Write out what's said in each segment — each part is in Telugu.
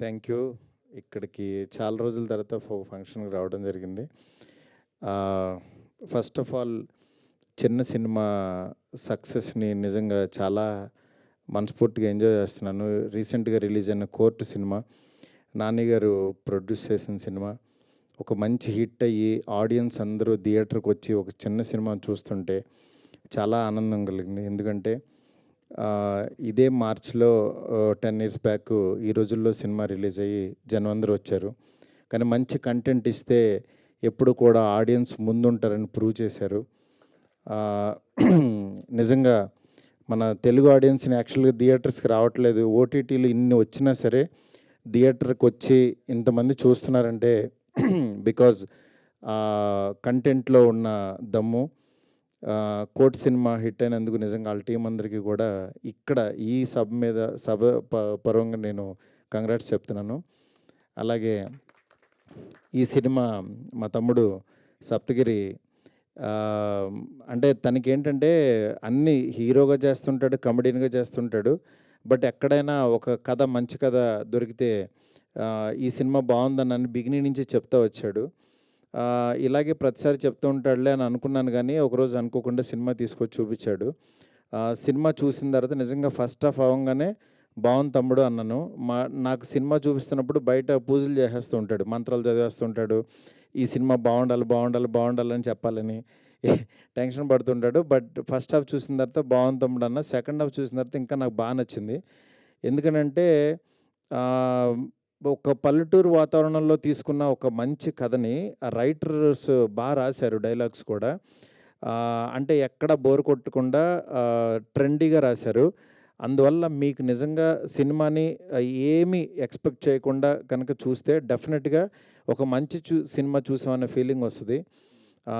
Thank you. ఇక్కడికి చాలా రోజుల తర్వాత ఫో ఫంక్షన్కి రావడం జరిగింది. ఫస్ట్ ఆఫ్ ఆల్ చిన్న సినిమా సక్సెస్ని నిజంగా చాలా మనస్ఫూర్తిగా ఎంజాయ్ చేస్తున్నాను. రీసెంట్గా రిలీజ్ అయిన కోర్టు సినిమా నాన్నగారు ప్రొడ్యూస్ చేసిన సినిమా ఒక మంచి హిట్ అయ్యి ఆడియన్స్ అందరూ థియేటర్కి వచ్చి ఒక చిన్న సినిమా చూస్తుంటే చాలా ఆనందం కలిగింది. ఎందుకంటే ఇదే మార్చ్లో టెన్ ఇయర్స్ బ్యాక్ ఈ రోజుల్లో సినిమా రిలీజ్ అయ్యి జనం అందరూ వచ్చారు. కానీ మంచి కంటెంట్ ఇస్తే ఎప్పుడు కూడా ఆడియన్స్ ముందుంటారని ప్రూవ్ చేశారు. నిజంగా మన తెలుగు ఆడియన్స్ని యాక్చువల్గా థియేటర్స్కి రావట్లేదు. ఓటీటీలు ఇన్ని వచ్చినా సరే థియేటర్కి వచ్చి ఇంతమంది చూస్తున్నారంటే బికాజ్ కంటెంట్లో ఉన్న దమ్ము కోట్ సినిమా హిట్ అయినందుకు నిజంగా వాళ్ళ టీం అందరికీ కూడా ఇక్కడ ఈ సభ మీద సభ ప పరంగా నేను కంగ్రాట్స్ చెప్తున్నాను. అలాగే ఈ సినిమా మా తమ్ముడు సప్తగిరి అంటే తనకేంటంటే అన్ని హీరోగా చేస్తుంటాడు కమెడీన్గా చేస్తుంటాడు. బట్ ఎక్కడైనా ఒక కథ మంచి కథ దొరికితే ఈ సినిమా బాగుందని అని బిగినింగ్ నుంచి చెప్తా వచ్చాడు. ఇలాగే ప్రతిసారి చెప్తూ ఉంటాడులే అని అనుకున్నాను కానీ ఒకరోజు అనుకోకుండా సినిమా తీసుకొచ్చి చూపించాడు. సినిమా చూసిన తర్వాత నిజంగా ఫస్ట్ హాఫ్ అవ్వగానే బాగుంది తమ్ముడు అన్నాను. మా నాకు సినిమా చూపిస్తున్నప్పుడు బయట పూజలు చేసేస్తూ ఉంటాడు మంత్రాలు చదివేస్తూ ఉంటాడు. ఈ సినిమా బాగుండాలి బాగుండాలి బాగుండాలని చెప్పాలని టెన్షన్ పడుతుంటాడు. బట్ ఫస్ట్ హాఫ్ చూసిన తర్వాత బాగుంది తమ్ముడు అన్న సెకండ్ హాఫ్ చూసిన తర్వాత ఇంకా నాకు బాగా నచ్చింది. ఎందుకనంటే ఒక పల్లెటూరు వాతావరణంలో తీసుకున్న ఒక మంచి కథని ఆ రైటర్స్ బాగా రాశారు డైలాగ్స్ కూడా. ఆ, అంటే ఎక్కడ బోర్ కొట్టకుండా ట్రెండీగా రాశారు. అందువల్ల మీకు నిజంగా సినిమాని ఆ, ఏమీ ఎక్స్పెక్ట్ చేయకుండా కనుక చూస్తే డెఫినెట్గా ఒక మంచి చూ సినిమా చూసామనే ఫీలింగ్ వస్తుంది. ఆ,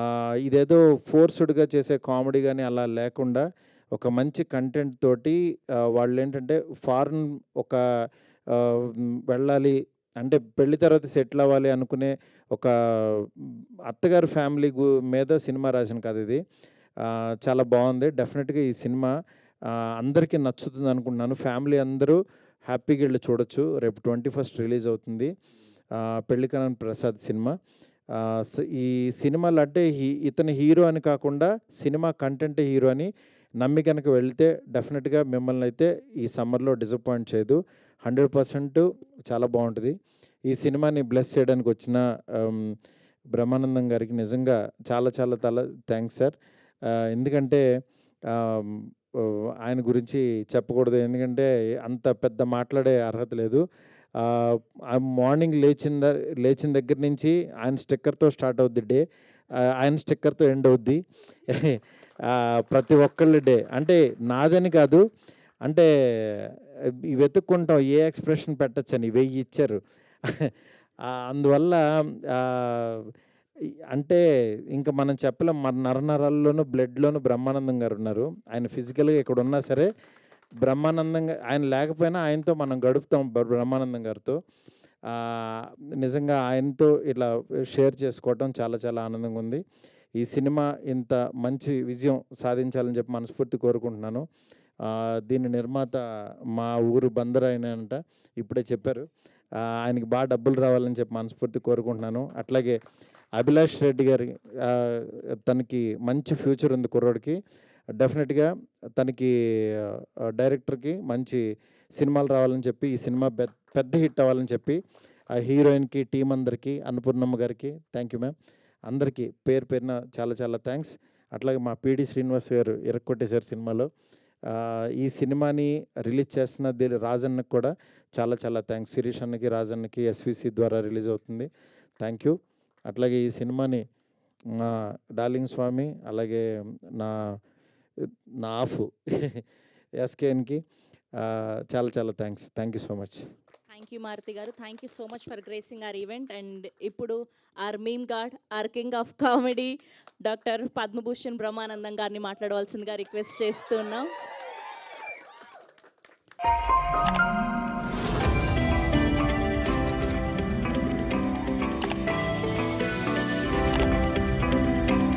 ఇదేదో ఫోర్స్డ్గా చేసే కామెడీ కానీ అలా లేకుండా ఒక మంచి కంటెంట్ తోటి ఆ, వాళ్ళు ఏంటంటే ఫారెన్ ఒక వెళ్ళాలి. అంటే పెళ్ళి తర్వాత సెటిల్ అవ్వాలి అనుకునే ఒక అత్తగారు అత్తగారి ఫ్యామిలీ గు- మీద సినిమా రాసిన కథ ఇది. చాలా బాగుంది. డెఫినెట్గా ఈ సినిమా అందరికీ నచ్చుతుంది అనుకుంటున్నాను. ఫ్యామిలీ అందరూ హ్యాపీగా వెళ్ళి చూడొచ్చు. రేపు ట్వంటీ ఫస్ట్ రిలీజ్ అవుతుంది. పెళ్ళికరణ్ ప్రసాద్ సినిమా. ఈ సినిమాలు అంటే హీ- ఇతని హీరో అని కాకుండా సినిమా కంటెంట్ హీరో అని నమ్మి కనుక వెళితే డెఫినెట్గా మిమ్మల్ని అయితే ఈ సమ్మర్లో డిసప్పాయింట్ చేయదు. హండ్రెడ్ పర్సెంట్ చాలా బాగుంటుంది. ఈ సినిమాని బ్లెస్ చేయడానికి వచ్చిన బ్రహ్మానందం గారికి నిజంగా చాలా చాలా చాలా థ్యాంక్స్ సార్. ఎందుకంటే ఆయన గురించి చెప్పకూడదు. ఎందుకంటే అంత పెద్ద మాట్లాడే అర్హత లేదు. మార్నింగ్ లేచిన లేచిన దగ్గర నుంచి ఆయన స్టిక్కర్తో స్టార్ట్ అవుద్ది డే. ఆయన స్టిక్కర్తో ఎండ్ అవుద్ది. ప్రతి ఒక్కళ్ళ డే. అంటే నాదని కాదు అంటే వెతుక్కుంటాం ఏ ఎక్స్ప్రెషన్ పెట్టచ్చని వెయ్యి ఇచ్చారు. అందువల్ల అంటే ఇంకా మనం చెప్పలేం. మన నరనరాల్లోనూ బ్లడ్లోనూ బ్రహ్మానందం గారు ఉన్నారు. ఆయన ఫిజికల్గా ఇక్కడ ఉన్నా సరే బ్రహ్మానందంగా ఆయన లేకపోయినా ఆయనతో మనం గడుపుతాం బ్ర- బ్రహ్మానందం గారితో. నిజంగా ఆయనతో ఇట్లా షేర్ చేసుకోవటం చాలా చాలా ఆనందంగా ఉంది. ఈ సినిమా ఇంత మంచి విజయం సాధించాలని చెప్పి మనస్ఫూర్తి కోరుకుంటున్నాను. దీని నిర్మాత మా ఊరు బందర్ అయినంట ఇప్పుడే చెప్పారు. ఆయనకి బాగా డబ్బులు రావాలని చెప్పి మనస్ఫూర్తి కోరుకుంటున్నాను. అట్లాగే అభిలాష్ రెడ్డి గారి తనకి మంచి ఫ్యూచర్ ఉంది కుర్రోడికి. డెఫినెట్గా తనకి డైరెక్టర్కి మంచి సినిమాలు రావాలని చెప్పి ఈ సినిమా పెద్ద పెద్ద హిట్ అవ్వాలని చెప్పి ఆ హీరోయిన్కి టీం అందరికీ అన్నపూర్ణమ్మ గారికి థ్యాంక్ యూ మ్యామ్. అందరికీ పేరు పేరున చాలా చాలా థ్యాంక్స్. అట్లాగే మా పీడి శ్రీనివాస్ గారు ఇరక్కొట్టేశారు సినిమాలో. ఈ సినిమాని రిలీజ్ చేస్తున్న దీని రాజన్నకి కూడా చాలా చాలా థ్యాంక్స్ శిరీష్ అన్నకి రాజన్నకి ఎస్విసి ద్వారా రిలీజ్ అవుతుంది. Thank you. అట్లాగే ఈ సినిమాని మా డార్లింగ్ స్వామి అలాగే నా నా ఆఫ్ ఎస్కేఎన్కి చాలా చాలా thanks thank you so much. Thank you Maruthi గారు. Thank you so much for gracing our event and ఇప్పుడు our meme god our king of comedy doctor Padma Bhushan Brahmanandam గారిని మాట్లాడవలసిందిగా రిక్వెస్ట్ చేస్తున్నాం.